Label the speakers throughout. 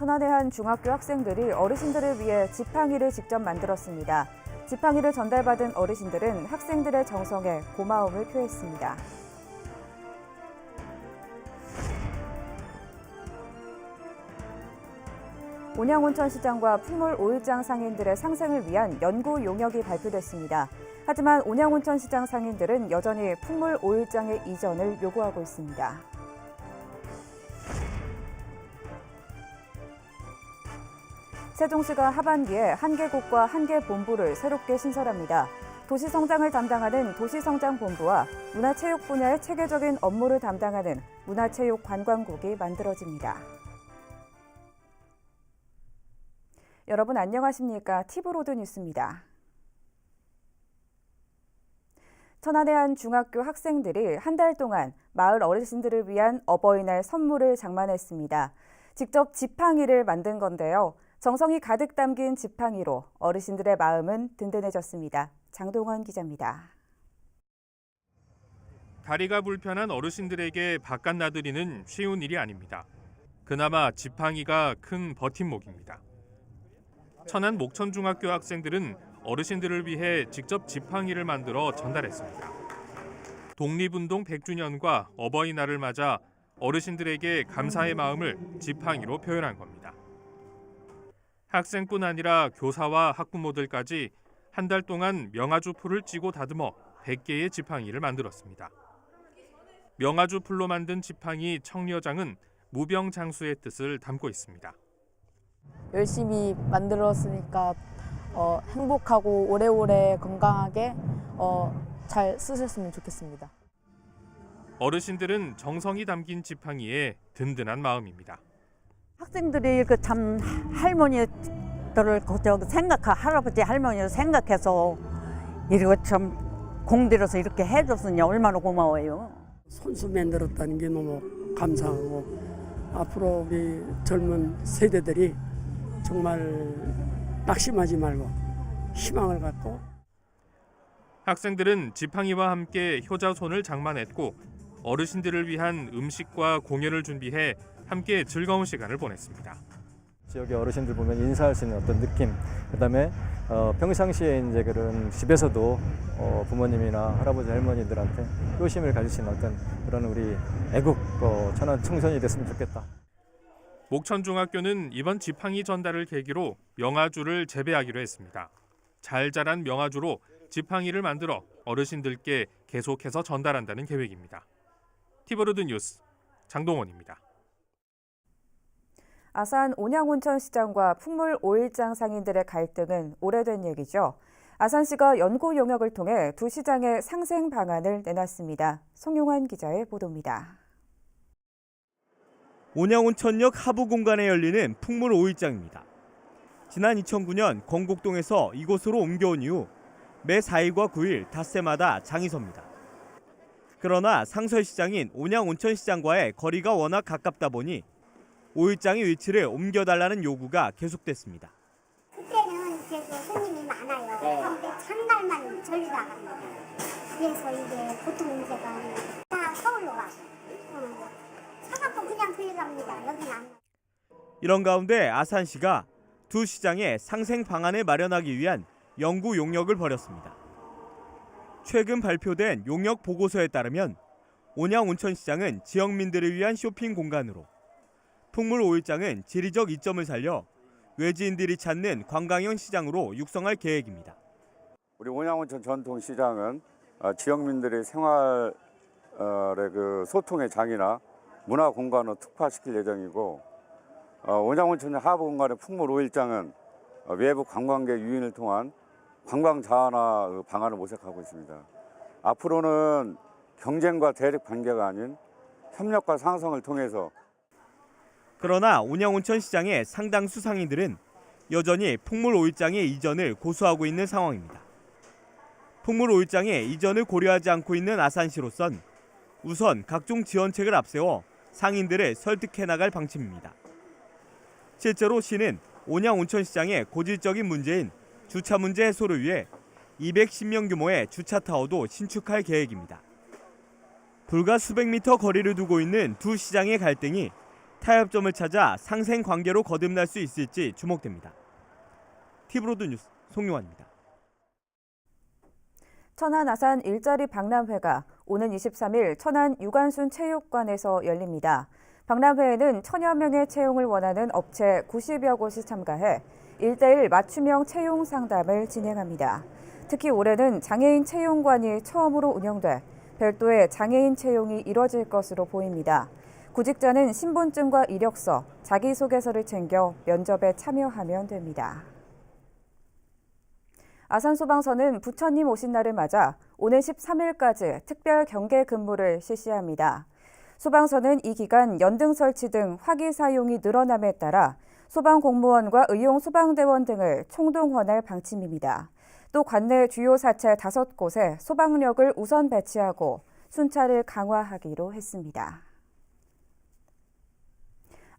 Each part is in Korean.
Speaker 1: 천안의 한 중학교 학생들이 어르신들을 위해 지팡이를 직접 만들었습니다. 지팡이를 전달받은 어르신들은 학생들의 정성에 고마움을 표했습니다. 온양온천시장과 풍물 오일장 상인들의 상생을 위한 연구 용역이 발표됐습니다. 하지만 온양온천시장 상인들은 여전히 풍물 오일장의 이전을 요구하고 있습니다. 세종시가 하반기에 한 개국과 한개 본부를 새롭게 신설합니다. 도시 성장을 담당하는 도시성장본부와 문화체육 분야의 체계적인 업무를 담당하는 문화체육관광국이 만들어집니다. 여러분 안녕하십니까? 티브로드 뉴스입니다. 천안의 한 중학교 학생들이 한 달 동안 마을 어르신들을 위한 어버이날 선물을 장만했습니다. 직접 지팡이를 만든 건데요. 정성이 가득 담긴 지팡이로 어르신들의 마음은 든든해졌습니다. 장동원 기자입니다.
Speaker 2: 다리가 불편한 어르신들에게 바깥 나들이는 쉬운 일이 아닙니다. 그나마 지팡이가 큰 버팀목입니다. 천안 목천중학교 학생들은 어르신들을 위해 직접 지팡이를 만들어 전달했습니다. 독립운동 100주년과 어버이날을 맞아 어르신들에게 감사의 마음을 지팡이로 표현한 겁니다. 학생뿐 아니라 교사와 학부모들까지 한 달 동안 명아주 풀을 찌고 다듬어 100개의 지팡이를 만들었습니다. 명아주 풀로 만든 지팡이 청려장은 무병 장수의 뜻을 담고 있습니다.
Speaker 3: 열심히 만들었으니까 어, 행복하고 오래오래 건강하게 어, 잘 쓰셨으면 좋겠습니다.
Speaker 2: 어르신들은 정성이 담긴 지팡이에 든든한 마음입니다.
Speaker 4: 학생들이 그 참 할머니들을 그저 생각 할아버지 할머니를 생각해서 이리고 참 공들여서 이렇게 해줬으니 얼마나 고마워요.
Speaker 5: 손수 만들었다는 게 너무 감사하고 앞으로 우리 젊은 세대들이 정말 낙심하지 말고 희망을 갖고
Speaker 2: 학생들은 지팡이와 함께 효자손을 장만했고 어르신들을 위한 음식과 공연을 준비해 함께 즐거운 시간을 보냈습니다.
Speaker 6: 지역의 어르신들 보면 인사할 수 있는 어떤 느낌, 그다음에 어, 평상시에 이제 그런 집에서도 어, 부모님이나 할아버지 할머니들한테 효심을 가질 수 있는 어떤 그런 우리 애국 어, 천안 청소년이 됐으면 좋겠다.
Speaker 2: 목천중학교는 이번 지팡이 전달을 계기로 명아주를 재배하기로 했습니다. 잘 자란 명아주로 지팡이를 만들어 어르신들께 계속해서 전달한다는 계획입니다. 티브로드 뉴스 장동원입니다.
Speaker 1: 아산 온양온천시장과 풍물 오일장 상인들의 갈등은 오래된 얘기죠. 아산시가 연구 용역을 통해 두 시장의 상생 방안을 내놨습니다. 송용환 기자의 보도입니다.
Speaker 7: 온양온천역 하부 공간에 열리는 풍물 5일장입니다. 지난 2009년 건곡동에서 이곳으로 옮겨온 이후 매 4일과 9일 닷새마다 장이 섭니다. 그러나 상설시장인 온양온천시장과의 거리가 워낙 가깝다 보니 5일장의 위치를 옮겨달라는 요구가 계속됐습니다.
Speaker 8: 그때는 이제 그 손님이 많아요. 그런데 첫날만 전리가 갑니다. 그래서 이게 보통 이제가 다 서울로 가. 어. 사갖고 그냥 그리 갑니다. 여기는 안.
Speaker 7: 이런 가운데 아산시가 두 시장의 상생 방안을 마련하기 위한 연구 용역을 벌였습니다. 최근 발표된 용역 보고서에 따르면 온양 온천시장은 지역민들을 위한 쇼핑 공간으로 풍물 오일장은 지리적 이점을 살려 외지인들이 찾는 관광형 시장으로 육성할 계획입니다.
Speaker 9: 우리 온양온천 전통시장은 어, 지역민들의 생활의 그 소통의 장이나 문화 공간으로 특화시킬 예정이고 어, 온양온천 하부 공간의 풍물 오일장은 어, 외부 관광객 유인을 통한 관광 자원화 그 방안을 모색하고 있습니다. 앞으로는 경쟁과 대립 관계가 아닌 협력과 상성을 통해서
Speaker 7: 그러나 온양 온천 시장의 상당수 상인들은 여전히 풍물 오일장의 이전을 고수하고 있는 상황입니다. 풍물 오일장의 이전을 고려하지 않고 있는 아산시로선 우선 각종 지원책을 앞세워 상인들을 설득해 나갈 방침입니다. 실제로 시는 온양 온천시장의 고질적인 문제인 주차 문제 해소를 위해 210명 규모의 주차 타워도 신축할 계획입니다. 불과 수백 미터 거리를 두고 있는 두 시장의 갈등이
Speaker 10: 타협점을 찾아 상생 관계로 거듭날 수 있을지 주목됩니다. 티브로드 뉴스 송용환입니다.
Speaker 1: 천안 아산 일자리 박람회가 오는 23일 천안 유관순 체육관에서 열립니다. 박람회에는 천여 명의 채용을 원하는 업체 90여 곳이 참가해 1대1 맞춤형 채용 상담을 진행합니다. 특히 올해는 장애인 채용관이 처음으로 운영돼 별도의 장애인 채용이 이뤄질 것으로 보입니다. 구직자는 신분증과 이력서, 자기소개서를 챙겨 면접에 참여하면 됩니다. 아산소방서는 부처님 오신 날을 맞아 오는 13일까지 특별 경계 근무를 실시합니다. 소방서는 이 기간 연등 설치 등 화기 사용이 늘어남에 따라 소방 공무원과 의용 소방대원 등을 총동원할 방침입니다. 또 관내 주요 사찰 5곳에 소방력을 우선 배치하고 순찰을 강화하기로 했습니다.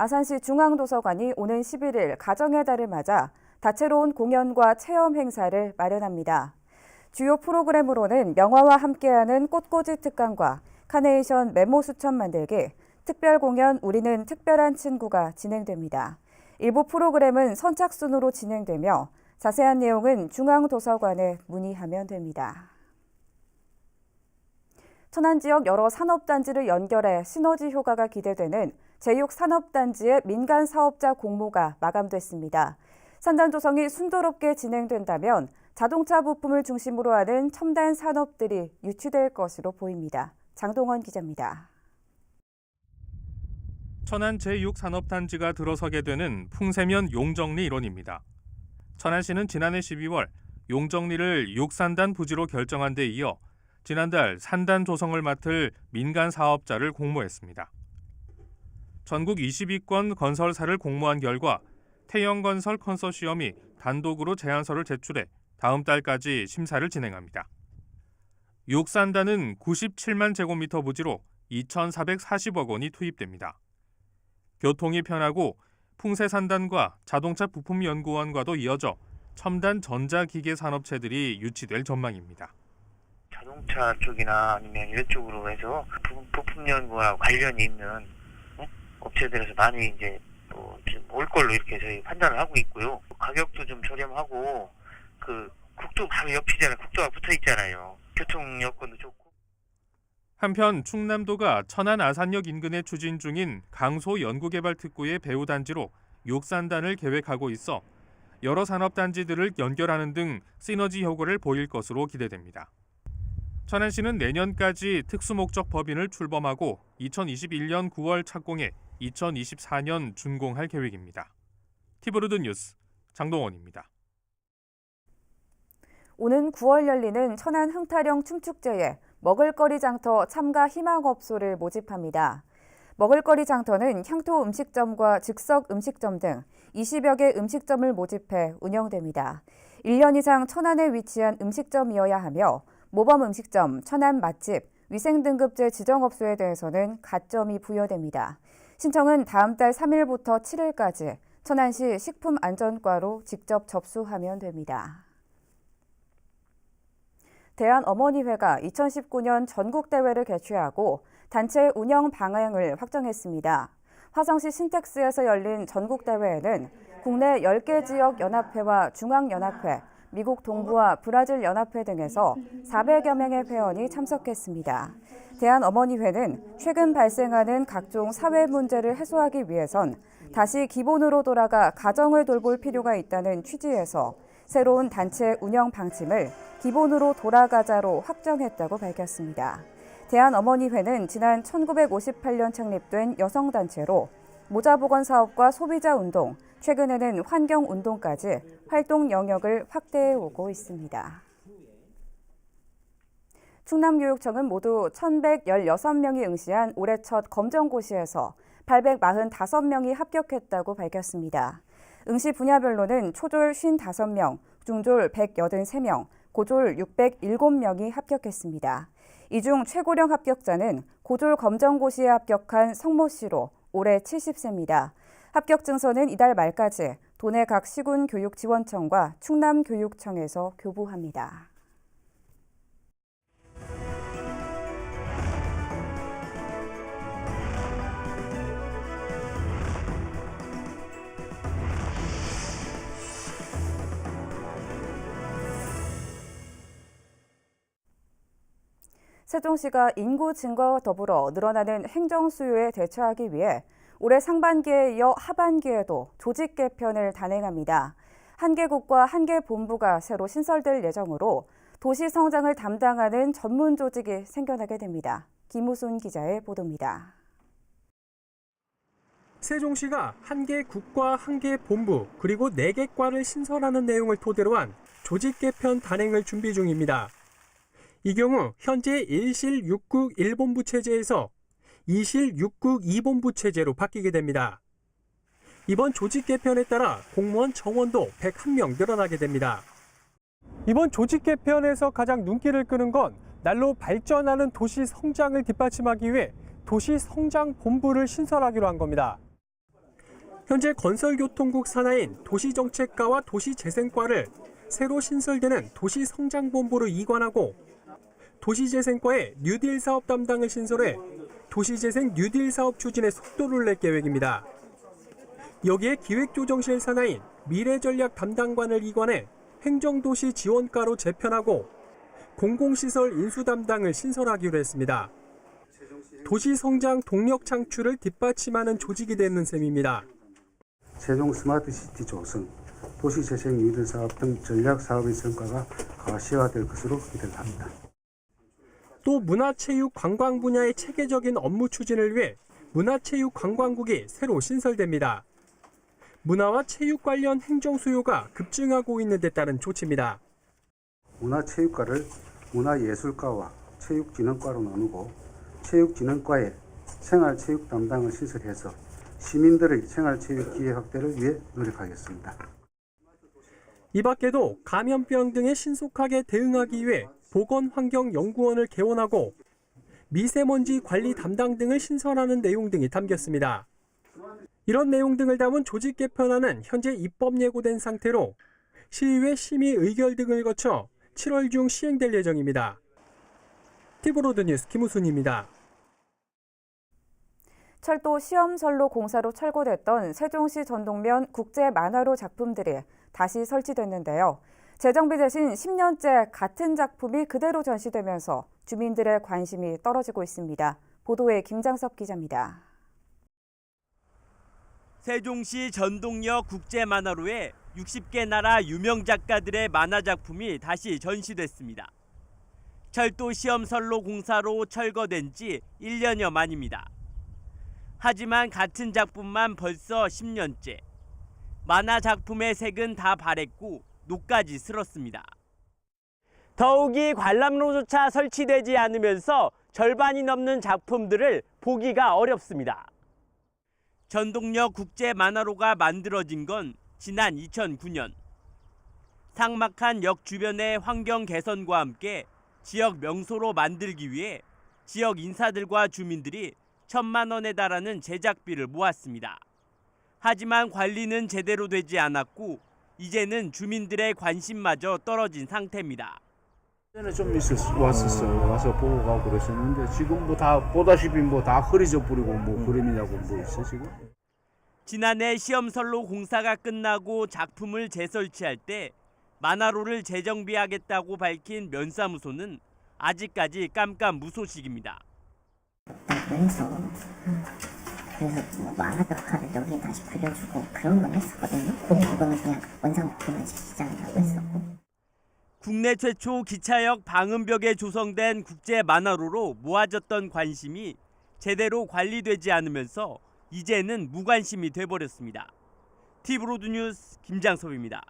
Speaker 1: 아산시 중앙도서관이 오는 11일 가정의 달을 맞아 다채로운 공연과 체험 행사를 마련합니다. 주요 프로그램으로는 명화와 함께하는 꽃꽂이 특강과 카네이션 메모 수첩 만들기, 특별 공연 우리는 특별한 친구가 진행됩니다. 일부 프로그램은 선착순으로 진행되며 자세한 내용은 중앙도서관에 문의하면 됩니다. 천안 지역 여러 산업단지를 연결해 시너지 효과가 기대되는 제6산업단지의 민간 사업자 공모가 마감됐습니다. 산단 조성이 순조롭게 진행된다면 자동차 부품을 중심으로 하는 첨단 산업들이 유치될 것으로 보입니다. 장동원 기자입니다.
Speaker 2: 천안 제6산업단지가 들어서게 되는 풍세면 용정리 일원입니다. 천안시는 지난해 12월 용정리를 6산단 부지로 결정한 데 이어 지난달 산단 조성을 맡을 민간 사업자를 공모했습니다. 전국 22건 건설사를 공모한 결과 태영건설 컨소시엄이 단독으로 제안서를 제출해 다음 달까지 심사를 진행합니다. 6산단은 97만 제곱미터 부지로 2,440억 원이 투입됩니다. 교통이 편하고 풍세산단과 자동차 부품연구원과도 이어져 첨단 전자기계 산업체들이 유치될 전망입니다.
Speaker 11: 자동차 쪽이나 아니면 이쪽으로 해서 부품, 연구와 관련이 있는 예? 업체들에서 많이 이제 뭐올 걸로 이렇게 저희 판단을 하고 있고요. 가격도 좀 저렴하고 그 국도 바로 옆이잖아요. 국도가 붙어 있잖아요. 교통 여건도 좋고.
Speaker 2: 한편 충남도가 천안 아산역 인근에 추진 중인 강소 연구개발특구의 배후단지로 육산단을 계획하고 있어 여러 산업단지들을 연결하는 등 시너지 효과를 보일 것으로 기대됩니다. 천안시는 내년까지 특수목적 법인을 출범하고 2021년 9월 착공해 2024년 준공할 계획입니다. 티브루드 뉴스 장동원입니다.
Speaker 1: 오는 9월 열리는 천안 흥타령 춤축제에 먹을거리 장터 참가 희망업소를 모집합니다. 먹을거리 장터는 향토 음식점과 즉석 음식점 등 20여 개 음식점을 모집해 운영됩니다. 1년 이상 천안에 위치한 음식점이어야 하며 모범 음식점, 천안 맛집, 위생등급제 지정업소에 대해서는 가점이 부여됩니다. 신청은 다음 달 3일부터 7일까지 천안시 식품안전과로 직접 접수하면 됩니다. 대한어머니회가 2019년 전국대회를 개최하고 단체 운영 방향을 확정했습니다. 화성시 신텍스에서 열린 전국대회에는 국내 10개 지역 연합회와 중앙연합회, 미국 동부와 브라질 연합회 등에서 400여 명의 회원이 참석했습니다. 대한어머니회는 최근 발생하는 각종 사회 문제를 해소하기 위해선 다시 기본으로 돌아가 가정을 돌볼 필요가 있다는 취지에서 새로운 단체 운영 방침을 기본으로 돌아가자로 확정했다고 밝혔습니다. 대한어머니회는 지난 1958년 창립된 여성단체로 모자보건 사업과 소비자 운동, 최근에는 환경 운동까지 활동 영역을 확대해 오고 있습니다. 충남교육청은 모두 1,116명이 응시한 올해 첫 검정고시에서 845명이 합격했다고 밝혔습니다. 응시 분야별로는 초졸 55명, 중졸 183명, 고졸 607명이 합격했습니다. 이 중 최고령 합격자는 고졸 검정고시에 합격한 성모 씨로 올해 70세입니다. 합격증서는 이달 말까지 도내 각 시군 교육지원청과 충남교육청에서 교부합니다. 세종시가 인구 증가와 더불어 늘어나는 행정 수요에 대처하기 위해 올해 상반기에 이어 하반기에도 조직 개편을 단행합니다. 한 개국과 한 개 본부가 새로 신설될 예정으로 도시 성장을 담당하는 전문 조직이 생겨나게 됩니다. 김우순 기자의 보도입니다.
Speaker 12: 세종시가 한 개 국과 한 개 본부 그리고 네 개 과를 신설하는 내용을 토대로 한 조직 개편 단행을 준비 중입니다. 이 경우 현재 1실 6국 1본부 체제에서 2실 6국 2본부 체제로 바뀌게 됩니다. 이번 조직 개편에 따라 공무원 정원도 101명 늘어나게 됩니다. 이번 조직 개편에서 가장 눈길을 끄는 건 날로 발전하는 도시 성장을 뒷받침하기 위해 도시 성장 본부를 신설하기로 한 겁니다. 현재 건설교통국 산하인 도시정책과와 도시재생과를 새로 신설되는 도시성장본부로 이관하고 도시재생과에 뉴딜 사업 담당을 신설해 도시재생 뉴딜 사업 추진에 속도를 낼 계획입니다. 여기에 기획조정실 산하인 미래전략 담당관을 이관해 행정도시 지원과로 재편하고 공공시설 인수 담당을 신설하기로 했습니다. 도시 성장 동력 창출을 뒷받침하는 조직이 되는 셈입니다.
Speaker 13: 세종 스마트 시티 조성, 도시 재생 뉴딜 사업 등 전략 사업의 성과가 가시화될 것으로 기대합니다.
Speaker 12: 또 문화체육 관광 분야의 체계적인 업무 추진을 위해 문화체육관광국이 새로 신설됩니다. 문화와 체육 관련 행정 수요가 급증하고 있는 데 따른 조치입니다.
Speaker 13: 문화체육과를 문화예술과와 체육진흥과로 나누고 체육진흥과에 생활체육 담당을 신설해서 시민들의 생활체육 기회 확대를 위해 노력하겠습니다.
Speaker 12: 이 밖에도 감염병 등에 신속하게 대응하기 위해 보건환경연구원을 개원하고 미세먼지 관리 담당 등을 신설하는 내용 등이 담겼습니다. 이런 내용 등을 담은 조직 개편안은 현재 입법 예고된 상태로 시의회 심의 의결 등을 거쳐 7월 중 시행될 예정입니다. 티브로드 뉴스 김우순입니다.
Speaker 1: 철도 시험선로 공사로 철거됐던 세종시 전동면 국제 만화로 작품들이 다시 설치됐는데요. 재정비 대신 10년째 같은 작품이 그대로 전시되면서 주민들의 관심이 떨어지고 있습니다. 보도에 김장섭 기자입니다.
Speaker 10: 세종시 전동역 국제만화로에 60개 나라 유명 작가들의 만화 작품이 다시 전시됐습니다. 철도 시험선로 공사로 철거된 지 1년여 만입니다. 하지만 같은 작품만 벌써 10년째. 만화 작품의 색은 다 바랬고 녹까지 슬었습니다. 더욱이 관람로조차 설치되지 않으면서 절반이 넘는 작품들을 보기가 어렵습니다. 전동역 국제 만화로가 만들어진 건 지난 2009년. 삭막한 역 주변의 환경 개선과 함께 지역 명소로 만들기 위해 지역 인사들과 주민들이 천만 원에 달하는 제작비를 모았습니다. 하지만 관리는 제대로 되지 않았고 이제는 주민들의 관심마저 떨어진 상태입니다.
Speaker 14: 전에 좀 있었, 왔었어요. 와서 보고 가고 그랬었는데 지금 뭐 다 보다시피 뭐 다 흐리져 버리고 뭐 그림이냐고 뭐 있어 지금.
Speaker 10: 지난해 시험선로 공사가 끝나고 작품을 재설치할 때 만화로를 재정비하겠다고 밝힌 면사무소는 아직까지 깜깜 무소식입니다.
Speaker 8: 그래서 그래서 뭐 만화도 하를 여기 다시 그려주고 그런 건 했었거든요. 근데 이거는 그냥 원상복구만 시키자고 했었고.
Speaker 10: 국내 최초 기차역 방음벽에 조성된 국제 만화로로 모아졌던 관심이 제대로 관리되지 않으면서 이제는 무관심이 돼버렸습니다. 티브로드 뉴스 김장섭입니다.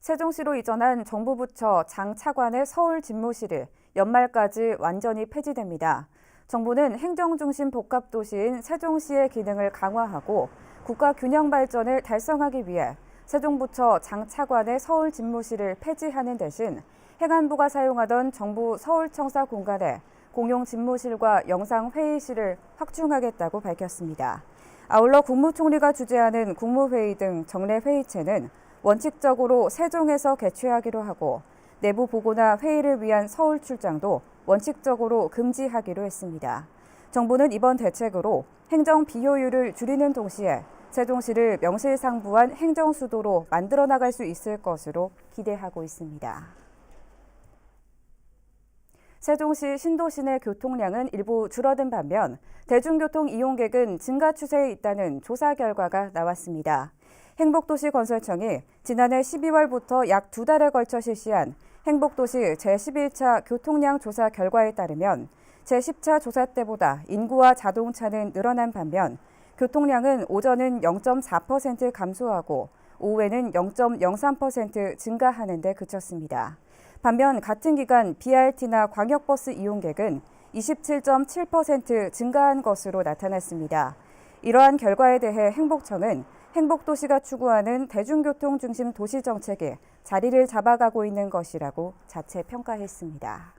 Speaker 1: 세종시로 이전한 정부 부처 장 차관의 서울 집무실이 연말까지 완전히 폐지됩니다. 정부는 행정중심 복합도시인 세종시의 기능을 강화하고 국가 균형 발전을 달성하기 위해 세종부처 장 차관의 서울 집무실을 폐지하는 대신 행안부가 사용하던 정부 서울청사 공간에 공용 집무실과 영상회의실을 확충하겠다고 밝혔습니다. 아울러 국무총리가 주재하는 국무회의 등 정례 회의체는 원칙적으로 세종에서 개최하기로 하고 내부 보고나 회의를 위한 서울 출장도 원칙적으로 금지하기로 했습니다. 정부는 이번 대책으로 행정 비효율을 줄이는 동시에 세종시를 명실상부한 행정 수도로 만들어 나갈 수 있을 것으로 기대하고 있습니다. 세종시 신도시 내 교통량은 일부 줄어든 반면 대중교통 이용객은 증가 추세에 있다는 조사 결과가 나왔습니다. 행복도시 건설청이 지난해 12월부터 약 두 달에 걸쳐 실시한 행복도시 제11차 교통량 조사 결과에 따르면 제10차 조사 때보다 인구와 자동차는 늘어난 반면 교통량은 오전은 0.4% 감소하고 오후에는 0.03% 증가하는 데 그쳤습니다. 반면 같은 기간 BRT나 광역버스 이용객은 27.7% 증가한 것으로 나타났습니다. 이러한 결과에 대해 행복청은 행복도시가 추구하는 대중교통 중심 도시 정책에 자리를 잡아가고 있는 것이라고 자체 평가했습니다.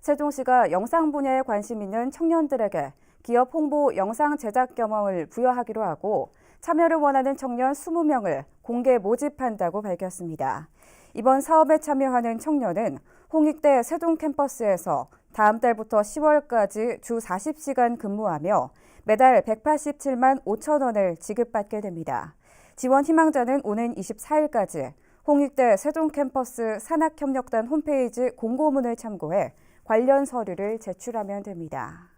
Speaker 1: 세종시가 영상 분야에 관심 있는 청년들에게 기업 홍보 영상 제작 경험을 부여하기로 하고 참여를 원하는 청년 20명을 공개 모집한다고 밝혔습니다. 이번 사업에 참여하는 청년은 홍익대 세종 캠퍼스에서 다음 달부터 10월까지 주 40시간 근무하며 매달 187만 5천 원을 지급받게 됩니다. 지원 희망자는 오는 24일까지 홍익대 세종 캠퍼스 산학협력단 홈페이지 공고문을 참고해 관련 서류를 제출하면 됩니다.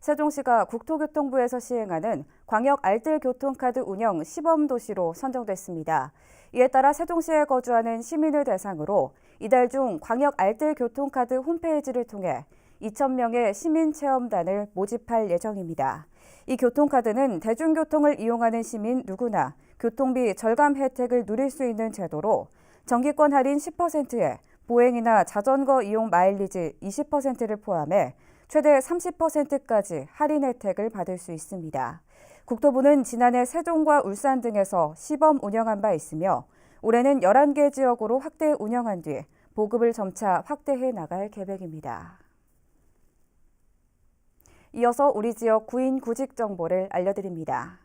Speaker 1: 세종시가 국토교통부에서 시행하는 광역 알뜰 교통카드 운영 시범 도시로 선정됐습니다. 이에 따라 세종시에 거주하는 시민을 대상으로 이달 중 광역 알뜰 교통카드 홈페이지를 통해 2,000명의 시민 체험단을 모집할 예정입니다. 이 교통카드는 대중교통을 이용하는 시민 누구나 교통비 절감 혜택을 누릴 수 있는 제도로 정기권 할인 10%에 보행이나 자전거 이용 마일리지 20%를 포함해 최대 30%까지 할인 혜택을 받을 수 있습니다. 국토부는 지난해 세종과 울산 등에서 시범 운영한 바 있으며 올해는 11개 지역으로 확대 운영한 뒤 보급을 점차 확대해 나갈 계획입니다. 이어서 우리 지역 구인 구직 정보를 알려드립니다.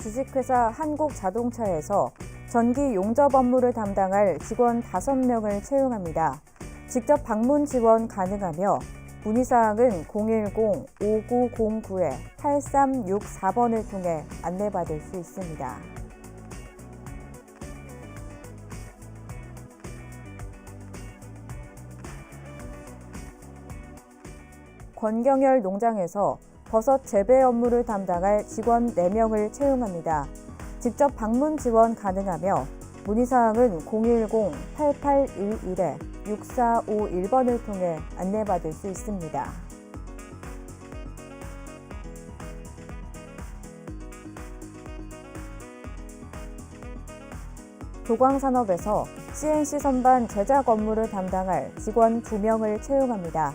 Speaker 1: 주식회사 한국자동차에서 전기 용접 업무를 담당할 직원 5명을 채용합니다. 직접 방문 지원 가능하며 문의사항은 010-5909-8364번을 통해 안내받을 수 있습니다. 권경열 농장에서 버섯 재배 업무를 담당할 직원 4명을 채용합니다. 직접 방문 지원 가능하며 문의사항은 010-8811-6451번을 통해 안내받을 수 있습니다. 도광산업에서 CNC 선반 제작 업무를 담당할 직원 2명을 채용합니다.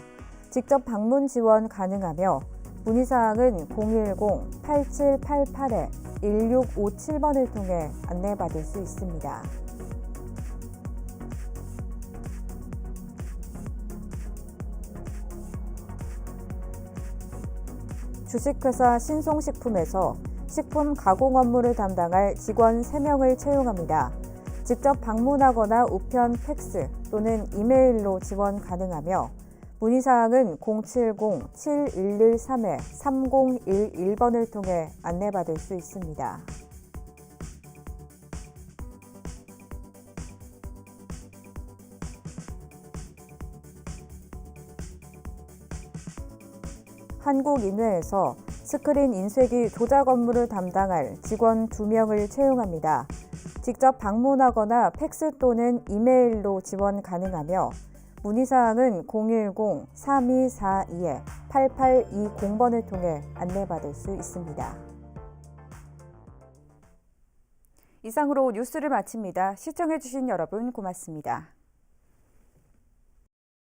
Speaker 1: 직접 방문 지원 가능하며 문의사항은 010-8788-1657번을 통해 안내받을 수 있습니다. 주식회사 신송식품에서 식품 가공 업무를 담당할 직원 3명을 채용합니다. 직접 방문하거나 우편 팩스 또는 이메일로 지원 가능하며 문의사항은 070-7113-3011번을 통해 안내받을 수 있습니다. 한국인회에서 스크린 인쇄기 조작 업무를 담당할 직원 2명을 채용합니다. 직접 방문하거나 팩스 또는 이메일로 지원 가능하며 문의사항은 010-3242-8820번을 통해 안내받을 수 있습니다. 이상으로 뉴스를 마칩니다. 시청해주신 여러분 고맙습니다.